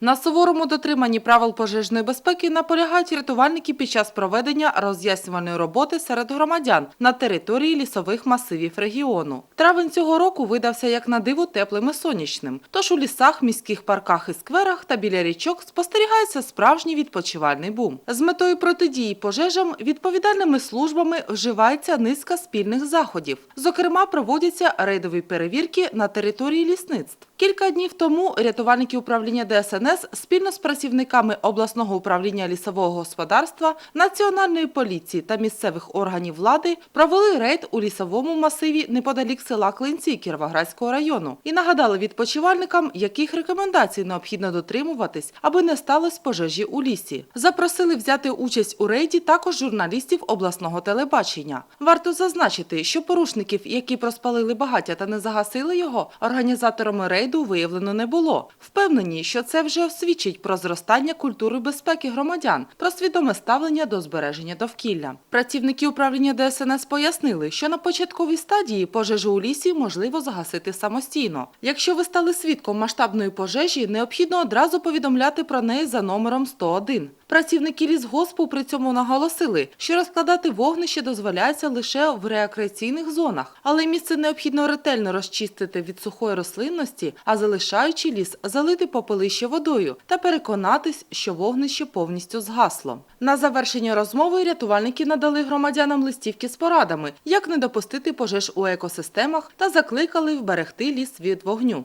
На суворому дотриманні правил пожежної безпеки наполягають рятувальники під час проведення роз'яснювальної роботи серед громадян на території лісових масивів регіону. Травень цього року видався як на диво теплим і сонячним. Тож у лісах, міських парках і скверах та біля річок спостерігається справжній відпочивальний бум. З метою протидії пожежам відповідальними службами вживається низка спільних заходів. Зокрема, проводяться рейдові перевірки на території лісництв. Кілька днів тому рятувальники управління ДСНС спільно з працівниками обласного управління лісового господарства, національної поліції та місцевих органів влади провели рейд у лісовому масиві неподалік села Клинці Кіровоградського району і нагадали відпочивальникам, яких рекомендацій необхідно дотримуватись, аби не сталося пожежі у лісі. Запросили взяти участь у рейді також журналістів обласного телебачення. Варто зазначити, що порушників, які проспалили багаття та не загасили його, організаторами рейду виявлено не було. Впевнені, що це вже свідчить про зростання культури безпеки громадян, про свідоме ставлення до збереження довкілля. Працівники управління ДСНС пояснили, що на початковій стадії пожежу у лісі можливо загасити самостійно. Якщо ви стали свідком масштабної пожежі, необхідно одразу повідомляти про неї за номером 101. Працівники лісгоспу при цьому наголосили, що розкладати вогнище дозволяється лише в рекреаційних зонах, але місце необхідно ретельно розчистити від сухої рослинності, а залишаючи ліс, залити попелище водою та переконатись, що вогнище повністю згасло. На завершення розмови рятувальники надали громадянам листівки з порадами, як не допустити пожеж у екосистемах та закликали вберегти ліс від вогню.